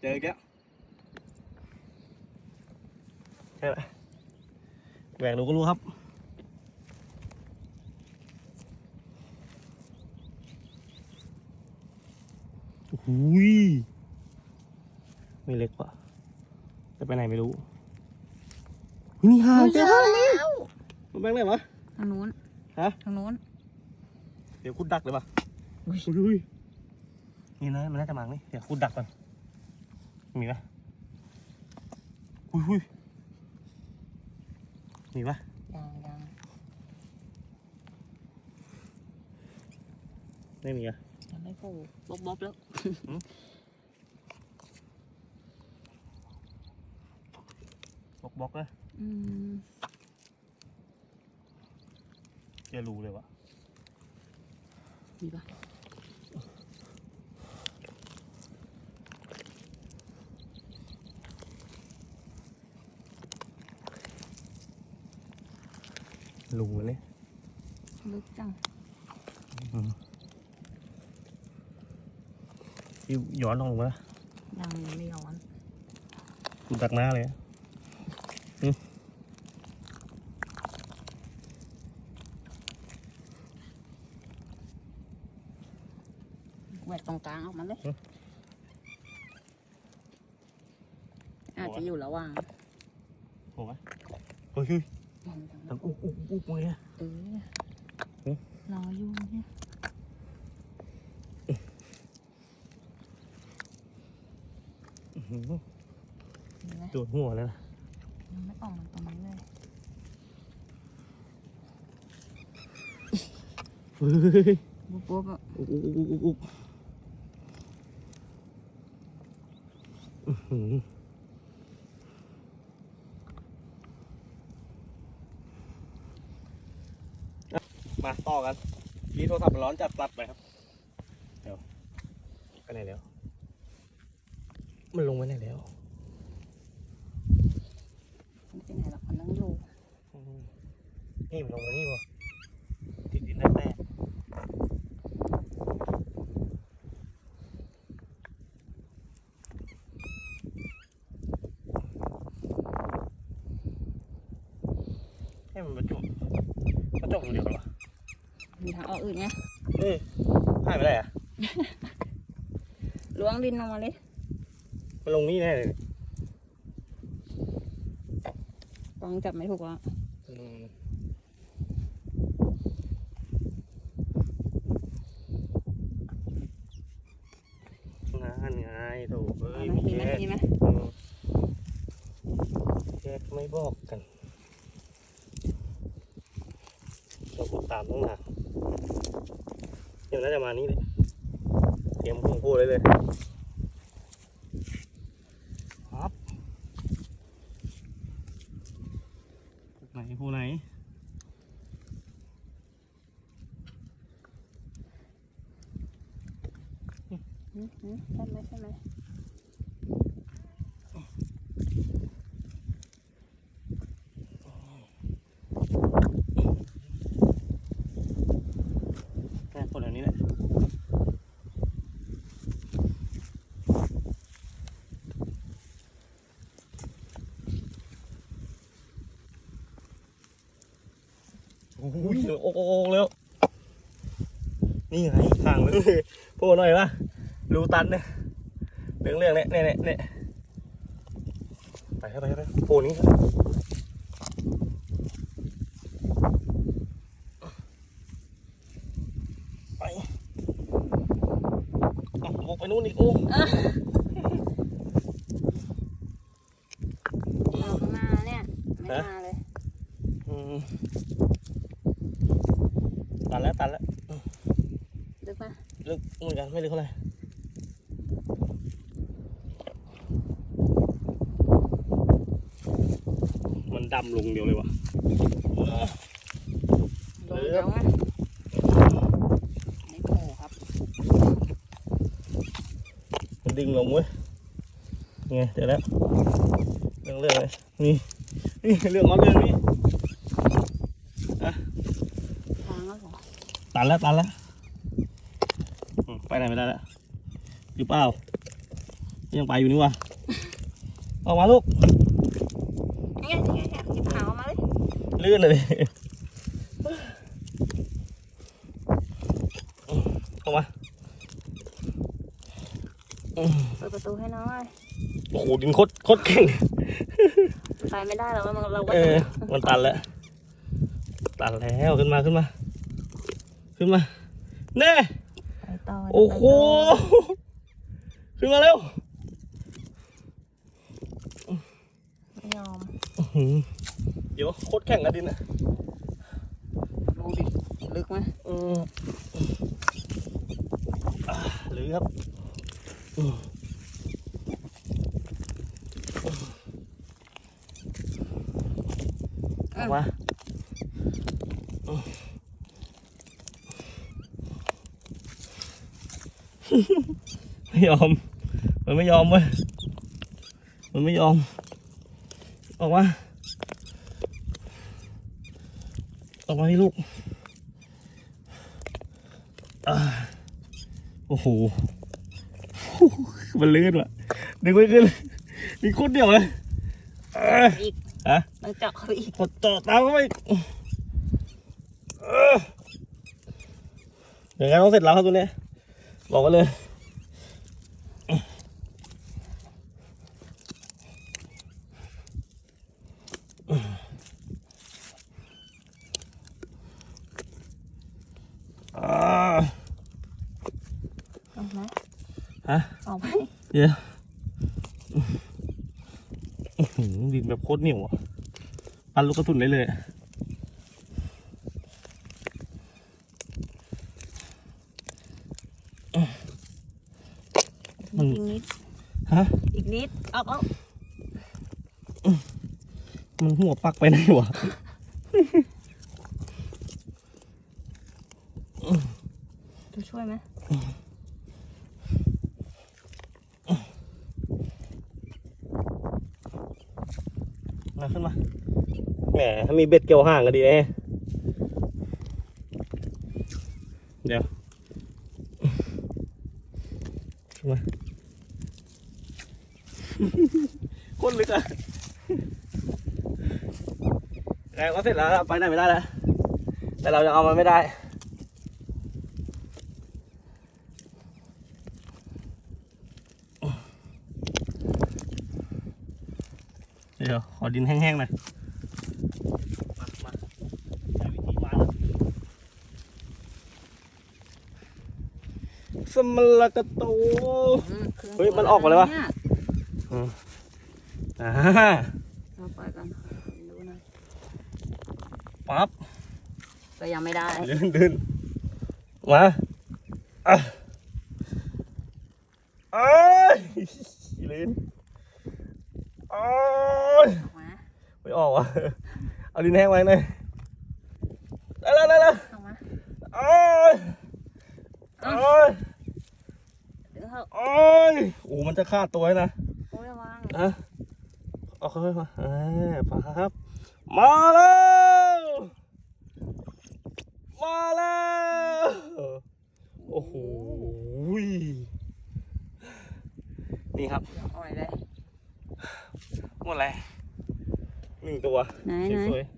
เจออีกแล้วใช่ไหมแหวกดูก็รู้ครับโอ้โหยไม่เล็กว่ะจะไปไหนไม่รู้เฮ้ยนี่ห่างเจ้ามันแบงค์ไหนวะทางนู้น ฮะ ทางนู้น เดี๋ยวคุดดักเลยป่ะอุ๊ยอุ้ยนี่นะมันน่าจะมานี่ เดี๋ยวคุดดักก่อน มีปะอุ้ยอุ้ยมีปะยังยังไม่มีอะยังไม่โผล่บ๊อบบ๊อบแล้วบล็อกบล็อกเลยอืมเจอรูเลยวะมีปะ รูเลยลึกจังที่ย้อนลงมายังยังไม่ย้อนคุดดักหน้าเลยอะแหวกตรงกลางออกมาเลยอาจจะอยู่ระหว่างโอ้ยเฮ้ย เฮ้ยดังอุ๊กอุ๊กอุ๊กเลยอะเออเอ๊ะรออยู่เนี่ยอื้อหือเห็นไหมโดนหัวเลยนะยังไม่ออกมาตรงนี้เลยเฮ้ยบ๊อบบ๊อบอะอุ๊กอุ๊กอุ๊กอุ๊กอุ๊กอื้อหืออะ มาต่อกันนี่โทรศัพท์มันร้อนจัดปรับไปครับ เดี๋ยวไปไหนแล้ว มันลงไปไหนแล้วมันไปไหนหรอกมันนั่งอยู่อืมนี่มันลงมานี่วะติดดินแน่ๆให้มันประจุประจบอยู่เดียวกันวะ มีทางออกอื่นไงเอ้ยหายไปไหนอะล้วงดินลงมาเลย มันลงนี่แน่เลยกองจับไม่ถูกแล้วอืมนั่นไงโถูกเอ้เอายไหมมีมีไหมแค่มีไหมอืมแยกไม่บอกกันเราพูดตามต้องนาน เดี๋ยวน่าจะมานี่เลยเตรียมพุงพูดเลยเลยครับไหนพูไหนอืมอืมใช่ไหมใช่ไหม ค่คนแถวนี้แหละโอ้โหโอ้โหแล้ว นี่ไงสั่งเลยพูดหน่อยวะรูตันเนี่ยเรื่องเรื่องเนี่ยเนี่ยเนี่ยเนี่ยไปครับไปครับไปโอ้นี้ครับ เอาออกไปนู่นอีกโอ้เอาข้างหน้าเนี่ยไม่มาเลยอืมตันแล้วตันแล้วลึกปะลึกเหมือนกันไม่ลึกเท่าไหร่มันดำลงเดียวเลยวะ ลงเดี๋ยวไงไม่โผล่ครับ มันดึ งลงเว้ยไงเดี๋ยวแล้วเรื่องเรื่องเลยนี่นี่เรื่องของเรื่องนี้ทางแล้วเหรอตันแล้วตันแล้วอืมไปไหนไม่ได้แล้วหรือเปล่ายังไปอยู่นี่วะออกมาลูกนี่ไงนี่ไงเนี่ยหยิบหางออกมาเลยลื่นเลยออกมา เปิดประตูให้น้องเลยโอ้โหดินโคตรโคตรเก่งไปไม่ได้หรอกเราเราก็เออมันตันแล้ว ตันแล้วขึ้นมาขึ้นมา ขึ้นมาเน่ไปต่อโอ้โหขึ้นมาเร็วไม่ยอมอื้อหือเดี๋ยวโคตรแข่งกันดินนะดูดิลึกไหมอืมอ่าหรือครับ ออกมาไม่ยอม มันไม่ยอมเว้ย มันไม่ยอม ออกมา ออกมาที่ลูกอ่าโอ้โห มันลื่นว่ะดึงไม่ขึ้นมีโคตรเดียวเลยอ่าอีกฮะต้องเจาะเขาอีกกดต่อตามเข้าไปเอออย่างนั้นต้องเสร็จแล้วครับตัวเนี้ยบอกกันเลย อ่า ออกไหม ฮะ ออกไหม เดี๋ยวอื้อหือดินแบบโคตรเหนียวอะปันลูกกระสุนได้เลยอะมันอีกนิดฮะ อีกนิดออกเอามันหัวปักไปไหนวะจะช่วยไหม มาขึ้นมา แหมถ้ามีเบ็ดเกี่ยวห่างก็ดีนะเดี๋ยว ขึ้นมาโคนลึกอะแรงก็เสร็จแล้วไปไหนไม่ได้แล้ว แต่เรายังเอามันไม่ได้ ดี๋ยวขอดินแห้งๆหน่อยมามาใช้วิธีมาแล้วสมลกะโต อืครึ่งเฮ้ยมันออกมาเลยวะนี่อ่าเราปก่อนดูหน่อยปั๊บก็ยังไม่ได้ เดินเดินมาอะเอ้ยเลิน เอ้ยออกมาไม่ออกว่ะ เอาดินแห้งไว้หน่อยได้แล้วได้แล้วออกมาเอ้ยเอ้ยดึงเข้าเอ้ยโอ้มันจะฆ่าตัวนะโอ้ยระวังอะเอาค่อยๆมาอ่าปั๊บมาแล้ว มาแล้ว โอ้โห นี่ครับ อ่อยเลย หมดแล้วหนึ่งตัวไหนไหน สวยๆ